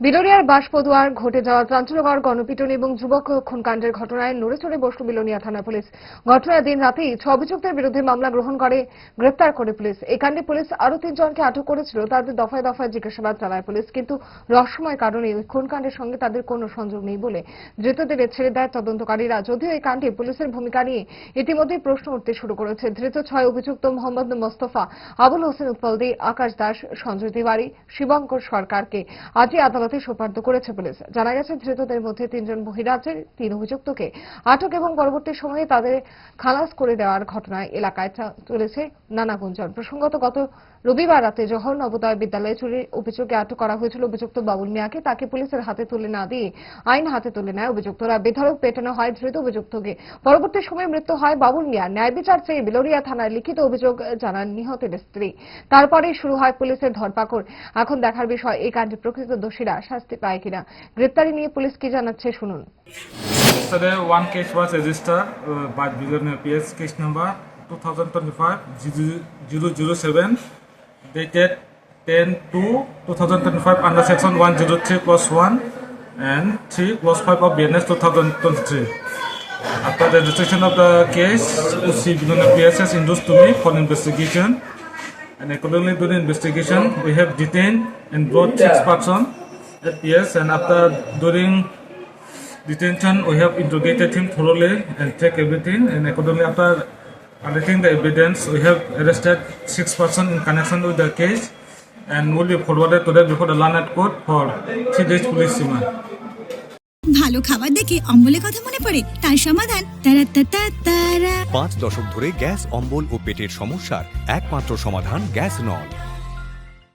Billionaire বাসপদুয়ার ঘটে যাওয়া চাঞ্চল্যকর গণপিটন এবং যুবক খুনকাণ্ডের ঘটনায় নড়ে চড়ে বসল বিলোনিয়া থানা পুলিশ। ঘটনার দিন রাতেই ছ অভিযুক্তের বিরুদ্ধে মামলা গ্রহণ করে, গ্রেপ্তার করে পুলিশ। এই কাণ্ডে পুলিশ আরও তিনজনকে আটক করেছিল, তাদের দফায় দফায় জিজ্ঞাসাবাদ চালায় পুলিশ, কিন্তু রহস্যময় কারণে ওই খুনকাণ্ডের সঙ্গে তাদের কোনো সংযোগ নেই বলে ধৃতদের ছেড়ে দেয় তদন্তকারীরা। যদিও এই কাণ্ডে পুলিশের ভূমিকা নিয়ে ইতিমধ্যেই প্রশ্ন উঠতে শুরু করেছে, ধৃত ছয় অভিযুক্ত মোহাম্মদ মোস্তফা, আবুল হোসেন উৎপলদী, আকাশ দাস, সঞ্জয় তিওয়ারি, শিবঙ্কর সরকারকে। আজই আদালতে সোপার্দ করেছে পুলিশ। জানা গেছে, ধৃতদের মধ্যে তিনজন বহিরাজ্যের তিন অভিযুক্তকে আটক এবং পরবর্তী সময়ে তাদের খালাস করে দেওয়ার ঘটনায় এলাকায় চলেছে নানা গুঞ্জন। প্রসঙ্গত, গত রবিবার রাতে জহর নবোদয় বিদ্যালয়ে চুরির অভিযোগে আটক করা হয়েছিল অভিযুক্ত বাবুল মিয়াকে। তাকে পুলিশের হাতে তুলে না দিয়ে আইন হাতে তুলে নেয় অভিযুক্তরা। বেধড়ক পেটানো হয় ধৃত অভিযুক্তকে। পরবর্তী সময়ে মৃত্যু হয় বাবুল মিয়া ন্যায় বিচার চেয়ে বিলোরিয়া থানায় লিখিত অভিযোগ জানান নিহতের স্ত্রী। তারপরে শুরু হয় পুলিশের ধরপাকড়। এখন দেখার বিষয়, এই কাণ্ডে প্রকৃত দোষীরা শাস্তি পায় কিনা গ্রেপ্তারি নিয়ে পুলিশ কি জানাচ্ছে শুনুন Yesterday, one case was registered uh, by Billionaire PS case number 2025-007 dated 10 to 2025 under section 103 plus 1 and 3 plus 5 of BNS 2023. After the registration of the case, UC Billionaire PS has induced to me for investigation and accordingly the investigation, we have detained and brought six persons PS and after during detention, we have interrogated him thoroughly and checked everything. And accordingly, after collecting the evidence, we have arrested six persons in connection with the case and will be forwarded today before the Lanet Court for three days police remand. ভালো খাবার দেখে অম্বলের কথা মনে পড়ে তার সমাধান তারা তারা তারা পাঁচ দশক ধরে গ্যাস অম্বল ও পেটের সমস্যার একমাত্র সমাধান গ্যাস নল